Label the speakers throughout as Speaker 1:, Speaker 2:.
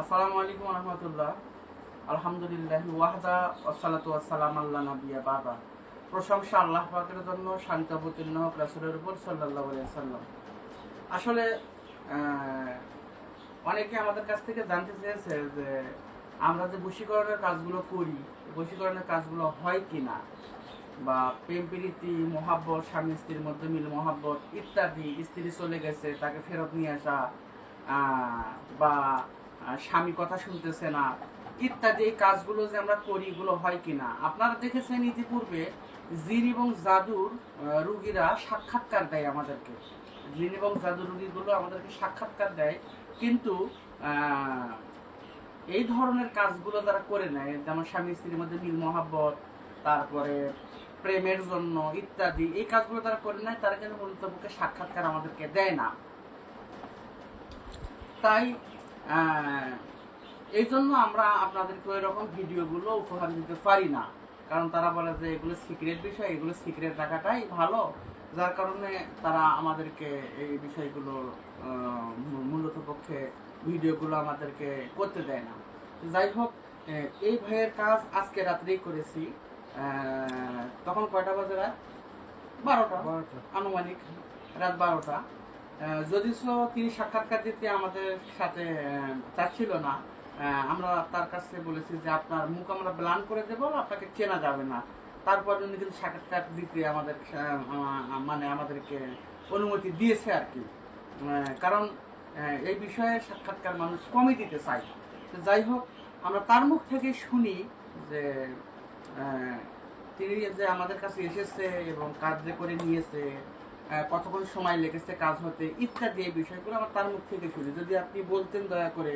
Speaker 1: আসসালামু আলাইকুম রহমতুল্লাহ। আলহামদুলিল্লাহ ওয়াহদা ওসালাতু আসসালাম আল্লাহ নবিয়া বাবা প্রশংসা আল্লাহ পাকের জন্য শান্ত অবতীর্ণ হোক রাসুলের উপর সাল্লাহ সাল্লাম আসলে অনেকে আমাদের কাছ থেকে জানতে চেয়েছে যে আমরা যে বশীকরণের কাজগুলো করি, বশীকরণের কাজগুলো হয় কি না বা প্রেম, প্রীতি, মহাব্বত, স্বামী, স্ত্রীর মধ্যে মিল, মহাব্বত ইত্যাদি, স্ত্রী চলে গেছে, তাকে ফেরত নিয়ে আসা বা স্বামী কথা শুনতেছে না। ইত্যাদি এই কাজগুলো যে আমরা করি, এগুলো হয় কিনা? আপনারা দেখেছেন ইতিপূর্বে জিন এবং জাদুর রুগীরা সাক্ষাৎকার দেয় আমাদেরকে। জিন এবং জাদু রুগীগুলো আমাদেরকে সাক্ষাৎকার দেয়। কিন্তু এই ধরনের কাজগুলো তারা করে নেয়। যেমন স্বামী স্ত্রীর মধ্যে মিল মহাব্বত, তারপরে প্রেমের জন্য ইত্যাদি। এই কাজগুলো তারা করে নেয়, তারা কিন্তু পক্ষে সাক্ষাৎকার আমাদেরকে দেয় না। তাই এই জন্য আমরা আপনাদেরকে ওই রকম ভিডিওগুলো উপহার দিতে পারি না। কারণ তারা বলে যে এগুলো সিক্রেট বিষয় এগুলো সিক্রেট রাখাটাই ভালো। যার কারণে তারা আমাদেরকে এই বিষয়গুলো মূলত পক্ষে ভিডিওগুলো আমাদেরকে করতে দেয় না। যাই হোক এই ভাইয়ের কাজ আজকে রাত্রেই করেছি। তখন কয়টা বাজে রাত? বারোটা।
Speaker 2: বারোটা।
Speaker 1: আনুমানিক রাত বারোটা। যদিও তিনি সাক্ষাৎকার দিতে আমাদের সাথে চাচ্ছিল না আমরা তার কাছে বলেছি যে আপনার মুখ আমরা ব্লান করে দেবো, আপনাকে চেনা যাবে না। তারপর উনি কিন্তু সাক্ষাৎকার দিতে আমাদের মানে আমাদেরকে অনুমতি দিয়েছে আর কি। কারণ এই বিষয়ে সাক্ষাৎকার মানুষ কমই দিতে চায়। যাই হোক, আমরা তার মুখ থেকে শুনি যে তিনি যে আমাদের কাছে এসেছে এবং কাজ যে করে নিয়েছে কতক্ষণ সময় লেগেছে, কাজ হতে ইত্যাদি এই বিষয়গুলো আমরা তার মুখ থেকে শুনি। যদি আপনি বলতেন দয়া করে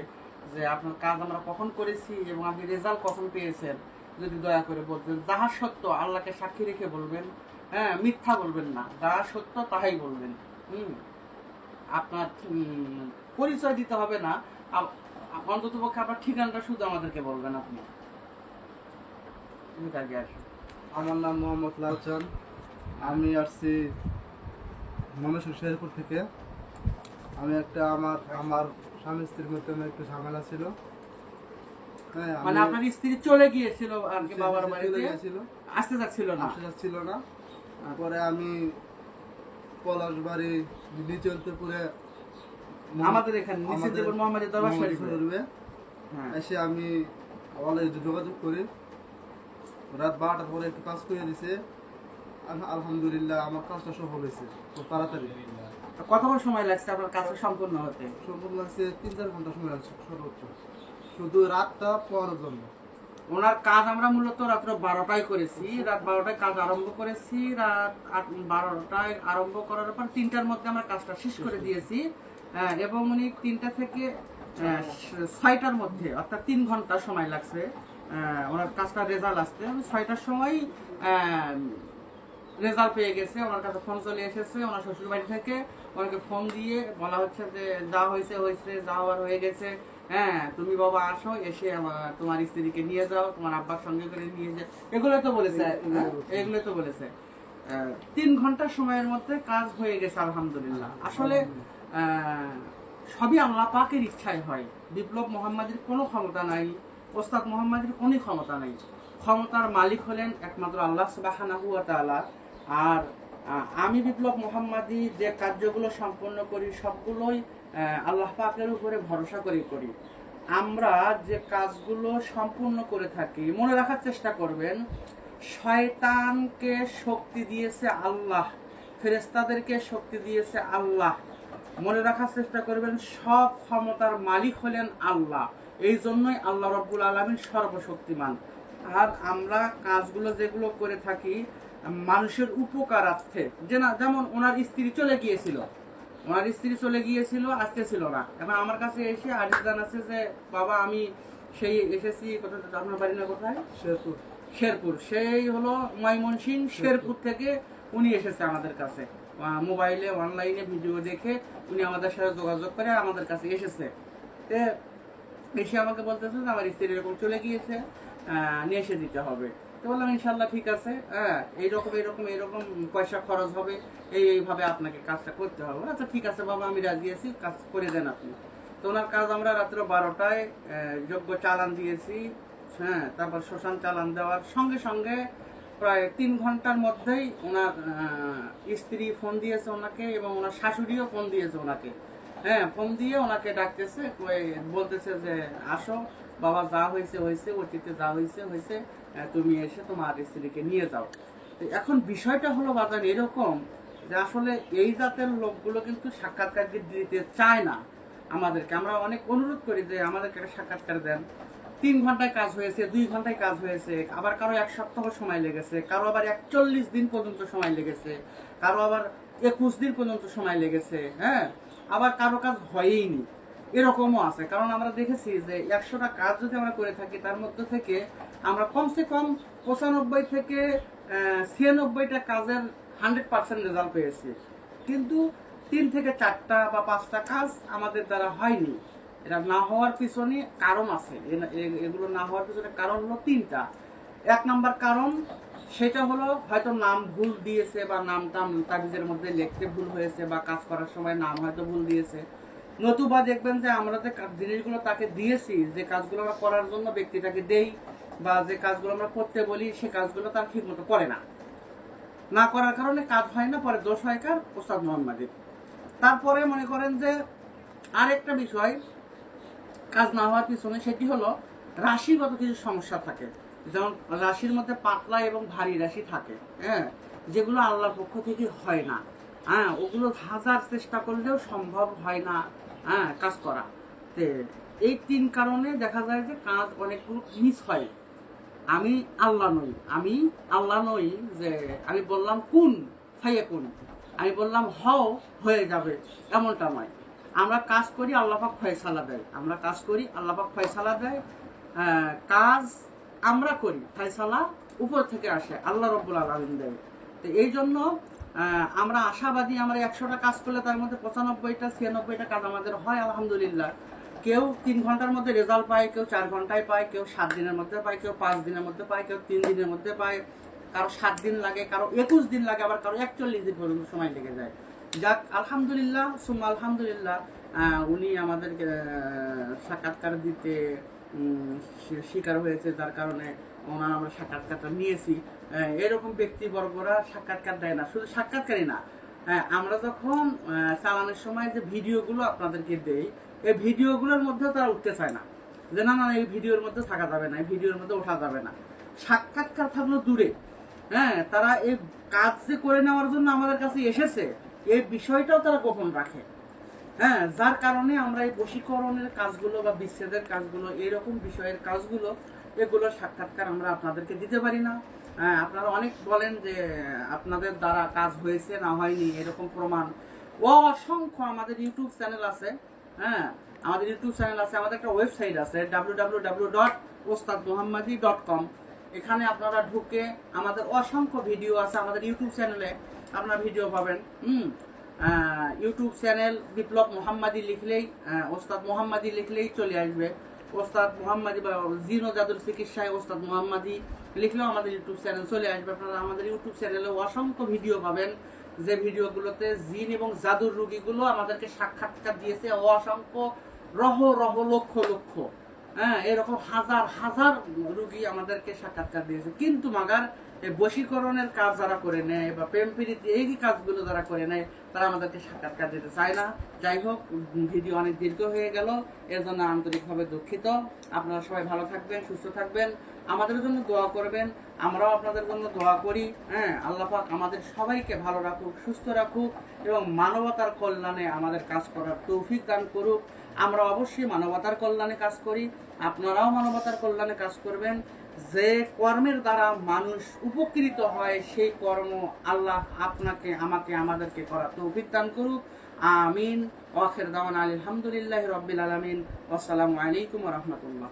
Speaker 1: যে আপনার কাজ আমরা কখন করেছি এবং আপনি রেজাল্ট কখন পেয়েছেন, যদি দয়া করে বলতেন। যাহা সত্য আল্লাহকে সাক্ষী রেখে বলবেন হ্যাঁ মিথ্যা বলবেন না। যাহা সত্য তাহাই বলবেন। হুম? আপনার পরিচয় দিতে হবে না। অন্তত পক্ষে আপনার ঠিকানাটা শুধু আমাদেরকে বলবেন আপনি।
Speaker 2: আমার নাম মোহাম্মদ লালচান আমি আসছি মনসুর শেরপুর থেকে আমি একটা আমার আমার স্বামী স্ত্রীর মধ্যে আমার একটু ঝামেলা ছিল। হ্যাঁ
Speaker 1: মানে আপনার স্ত্রী চলে গিয়েছিল আর কি বাবার বাড়িতে?
Speaker 2: গেছিল
Speaker 1: আসতে যাচ্ছিল না?
Speaker 2: আসতে যাচ্ছিল না। তারপরে আমি পলাশবাড়ি নিচলতেপুরে
Speaker 1: আমাদের এখানে নিচে দেবর মোহাম্মদের দরবার শরীফে
Speaker 2: শরীফে
Speaker 1: হ্যাঁ।
Speaker 2: এসে আমি অলরেডি যোগাযোগ করি। রাত বারোটার পরে একটু কাজ করে দিছে। আলহামদুলিল্লাহ আমার কাজটা সফল হয়েছে। খুব তাড়াতাড়ি।
Speaker 1: কতক্ষণ সময় লাগছে আপনার কাজ সম্পূর্ণ হতে?
Speaker 2: সম্পূর্ণ লাগছে তিন চার ঘণ্টা সময় লাগছে সর্বোচ্চ। শুধু রাতটা পড়ার জন্য।
Speaker 1: ওনার কাজ আমরা মূলত রাত্র বারোটায় করেছি। রাত বারোটায় কাজ আরম্ভ করেছি। রাত বারোটায় আরম্ভ করার পর তিনটার মধ্যে আমরা কাজটা শেষ করে দিয়েছি। হ্যাঁ, এবং উনি তিনটা থেকে ছয়টার মধ্যে অর্থাৎ তিন ঘণ্টা সময় লাগছে ওনার কাজটা রেজাল্ট আসতে। আমি ছয়টার সময় রেজাল্ট পেয়ে গেছে ওনার কাছে ফোন চলে এসেছে ওনার শ্বশুর বাড়ি থেকে। ওনাকে ফোন দিয়ে বলা হচ্ছে যে যা হয়েছে হয়েছে যা হওয়ার হয়ে গেছে। হ্যাঁ তুমি বাবা আসো এসে তোমার স্ত্রীকে নিয়ে যাও তোমার আব্বার সঙ্গে করে নিয়ে যাও। এগুলো তো বলেছে। হ্যাঁ, এগুলো তো বলেছে। তিন ঘণ্টা সময়ের মধ্যে কাজ হয়ে গেছে আলহামদুলিল্লাহ। আসলে সবই আল্লাহ পাকের ইচ্ছায় হয়। বিপ্লব মোহাম্মদের কোনো ক্ষমতা নাই ওস্তাদ মোহাম্মদের কোনো ক্ষমতা নাই। ক্ষমতার মালিক হলেন একমাত্র আল্লাহ সুবাহানাহু ওয়া তাআলা। আর আমি বিপ্লব মোহাম্মদী যে কার্যগুলো সম্পন্ন করি, সবগুলোই আল্লাহ পাকের উপরে ভরসা করে করি। আমরা যে কাজগুলো সম্পূর্ণ করে থাকি, মনে রাখার চেষ্টা করবেন, শয়তানকে শক্তি দিয়েছে আল্লাহ ফেরেস্তাদেরকে শক্তি দিয়েছে আল্লাহ। মনে রাখার চেষ্টা করবেন, সব ক্ষমতার মালিক হলেন আল্লাহ। এই জন্যই আল্লাহ রব্বুল আলমিন সর্বশক্তিমান। আর আমরা কাজগুলো যেগুলো করে থাকি মানুষের উপকারার্থে যে না যেমন ওনার স্ত্রী চলে গিয়েছিল। ওনার স্ত্রী চলে গিয়েছিল আসতেছিল না। এখন আমার কাছে এসে আরিস জানাচ্ছে যে বাবা আমি সেই এসেছি কোথায় আপনার বাড়ি না কোথায়?
Speaker 2: শেরপুর।
Speaker 1: শেরপুর। সেই হলো ময়মনসিং শেরপুর থেকে উনি এসেছে আমাদের কাছে। মোবাইলে অনলাইনে ভিডিও দেখে উনি আমাদের সাথে যোগাযোগ করে আমাদের কাছে এসেছে। এসে আমাকে বলতেছে যে আমার স্ত্রী এরকম চলে গিয়েছে নিয়ে এসে দিতে হবে। তো বললাম ইনশাল্লাহ ঠিক আছে হ্যাঁ এইরকম এইরকম এইরকম পয়সা খরচ হবে, এই, এইভাবে আপনাকে কাজটা করতে হবে। আচ্ছা ঠিক আছে বাবা, আমি রাজি আছি, কাজ করে দেন আপনি। তো ওনার কাজ আমরা রাত্র বারোটায় যোগ্য চালান দিয়েছি হ্যাঁ তারপর শ্মশান চালান দেওয়ার সঙ্গে সঙ্গে প্রায় তিন ঘণ্টার মধ্যেই ওনার স্ত্রী ফোন দিয়েছে ওনাকে এবং ওনার শাশুড়িও ফোন দিয়েছে ওনাকে। হ্যাঁ ফোন দিয়ে ওনাকে ডাকতেছে বলতেছে যে, আসো, বাবা যা হয়েছে হয়েছে, অতীতে যা হয়েছে হয়েছে। তুমি এসে তোমার স্ত্রীকে নিয়ে যাও। এখন বিষয়টা হলো বাজার এরকম যে আসলে এই জাতের লোকগুলো কিন্তু সাক্ষাৎকার দিতে চায় না আমাদেরকে। আমরা অনেক অনুরোধ করি যে আমাদেরকে সাক্ষাৎকার দেন। তিন ঘন্টায় কাজ হয়েছে, দুই ঘন্টায় কাজ হয়েছে, আবার কারও এক সপ্তাহ সময় লেগেছে, কারও আবার একচল্লিশ দিন পর্যন্ত সময় লেগেছে, কারও আবার একুশ দিন পর্যন্ত সময় লেগেছে হ্যাঁ? আবার কারও কাজ হয়ইনি এরকমও আছে। কারণ আমরা দেখেছি যে একশোটা কাজ যদি আমরা করে থাকি, তার মধ্যে থেকে আমরা কমসে কম পঁচানব্বই থেকে ছিয়ানব্বইটা কাজের হান্ড্রেড পার্সেন্ট রেজাল্ট পেয়েছি। কিন্তু তিন থেকে চারটা বা পাঁচটা কাজ আমাদের দ্বারা হয়নি। এটা না হওয়ার পিছনে কারণ আছে। এগুলো না হওয়ার পিছনে কারণ হলো তিনটা। এক নাম্বার কারণ, সেটা হলো হয়তো নাম ভুল দিয়েছে বা নাম টাম তাবিজের মধ্যে লিখতে ভুল হয়েছে বা কাজ করার সময় নাম হয়তো ভুল দিয়েছে। নতুবা দেখবেন যে আমরা যে জিনিসগুলো তাকে দিয়েছি, যে কাজগুলো আমরা করার জন্য ব্যক্তিটাকে দেই বা যে কাজগুলো আমরা করতে বলি, সে কাজগুলো তার ঠিক মতো করে না। না করার কারণে কাজ হয় না, পরে দোষ হয় কার? ওস্তাদ মোহাম্মদের। তারপরে মনে করেন যে আরেকটা বিষয়, কাজ না হওয়ার পিছনে সেটি হলো রাশিগত কিছু সমস্যা থাকে। যেমন রাশির মধ্যে পাতলা এবং ভারী রাশি থাকে হ্যাঁ? যেগুলো আল্লাহর পক্ষ থেকে হয় না। হ্যাঁ ওগুলো হাজার চেষ্টা করলেও সম্ভব হয় না। হ্যাঁ কাজ করা। এই তিন কারণে দেখা যায় যে কাজ অনেকগুলো মিস হয়। আমি আল্লাহ নই, আমি আল্লাহ নই যে আমি বললাম কোন ফাইয়ে কোন? আমি বললাম হও, হয়ে যাবে, এমনটা নয়। আমরা কাজ করি আল্লাপাক ফয়সালা দেয়। আমরা কাজ করি আল্লাপাক ফয়সালা দেয়। কাজ আমরা করি, ফয়সালা উপর থেকে আসে, আল্লাহ রব্বুল আলমিন দেয়। তো এই জন্য আমরা আশাবাদী, আমরা একশোটা কাজ করলে তার মধ্যে পঁচানব্বইটা, ছিয়ানব্বইটা কাজ আমাদের হয়, আলহামদুলিল্লাহ। কেউ তিন ঘণ্টার মধ্যে রেজাল্ট পায়, কেউ চার ঘন্টায় পায়, কেউ সাত দিনের মধ্যে পায়, কেউ পাঁচ দিনের মধ্যে পায়, কেউ তিন দিনের মধ্যে পায়। কারও সাত দিন লাগে, কারও একুশ দিন লাগে, আবার কারও একচল্লিশ দিন পর্যন্ত সময় লেগে যায়। যাক, আলহামদুলিল্লাহ, সুম্মা আলহামদুলিল্লাহ উনি আমাদেরকে সাক্ষাৎকার দিতে স্বীকার হয়েছে, যার কারণে ওনার আমরা সাক্ষাৎকারটা নিয়েছি। এরকম ব্যক্তিবর্গরা সাক্ষাৎকার দেয় না, শুধু সাক্ষাৎকারই না। হ্যাঁ আমরা যখন চালানোর সময় যে ভিডিওগুলো আপনাদেরকে দেই, এই ভিডিওগুলোর মধ্যে তারা উঠতে চায় না। যে না না, এই ভিডিওর মধ্যে থাকা যাবে না, এই ভিডিওর মধ্যে ওঠা যাবে না। সাক্ষাৎকার থাকল দূরে। হ্যাঁ তারা এই কাজ যে করে নেওয়ার জন্য আমাদের কাছে এসেছে, এই বিষয়টাও তারা গোপন রাখে। হ্যাঁ যার কারণে আমরা এই বশীকরণের কাজগুলো বা বিচ্ছেদের কাজগুলো এরকম বিষয়ের কাজগুলো এগুলো সাক্ষাৎকার আমরা আপনাদেরকে দিতে পারি না। হ্যাঁ আপনারা অনেক বলেন যে আপনাদের দ্বারা কাজ হয়েছে, না হয়নি, এরকম প্রমাণ। ও অসংখ্য আমাদের ইউটিউব চ্যানেল আছে হ্যাঁ আমাদের ইউটিউব চ্যানেল আছে, আমাদের একটা ওয়েবসাইট আছে W dot Ostad dot com এখানে আপনারা ঢুকে আমাদের অসংখ্য ভিডিও আছে আমাদের ইউটিউব চ্যানেলে, আপনারা ভিডিও পাবেন, হুম। ইউটিউব চ্যানেল বিপ্লব মোহাম্মদি লিখলেই ওস্তাদ মোহাম্মদি লিখলেই চলে আসবে। ওস্তাদ মোহাম্মদি বা জিনো জাদুর চিকিৎসায় ওস্তাদ মোহাম্মদি লিখলেও আমাদের ইউটিউব চ্যানেল চলে আসবে। আপনারা আমাদের ইউটিউব চ্যানেলে অসংখ্য ভিডিও পাবেন। যে ভিডিওগুলোতে জিন এবং জাদুর রুগীগুলো আমাদেরকে সাক্ষাৎকার দিয়েছে অসংখ্য রহ রহ লক্ষ লক্ষ। হ্যাঁ এরকম হাজার হাজার রুগী আমাদেরকে সাক্ষাৎকার দিয়েছে। কিন্তু মাগার এই বশীকরণের কাজ যারা করে নেয় বা প্রেম প্রীতি, এই কাজগুলো যারা করে নেয়, তারা আমাদেরকে সাক্ষাৎকার দিতে চায় না। যাই হোক, ভিডিও অনেক দীর্ঘ হয়ে গেল, এর জন্য আন্তরিকভাবে দুঃখিত। আপনারা সবাই ভালো থাকবেন, সুস্থ থাকবেন। আমাদের জন্য দোয়া করবেন, আমরাও আপনাদের জন্য দোয়া করি। হ্যাঁ আল্লাহ পাক আমাদের সবাইকে ভালো রাখুক, সুস্থ রাখুক এবং মানবতার কল্যাণে আমাদের কাজ করার তৌফিক দান করুক। আমরা অবশ্যই মানবতার কল্যাণে কাজ করি, আপনারাও মানবতার কল্যাণে কাজ করবেন। যে কর্মের দ্বারা মানুষ উপকৃত হয়, সেই কর্ম আল্লাহ আপনাকে, আমাকে, আমাদেরকে করা তো দান করুক। আমিন। ওয়াখের দাওয়ান আলহামদুলিল্লাহ রব্বিল আলমিন। আসসালামু আলাইকুম রহমতুল্লাহ।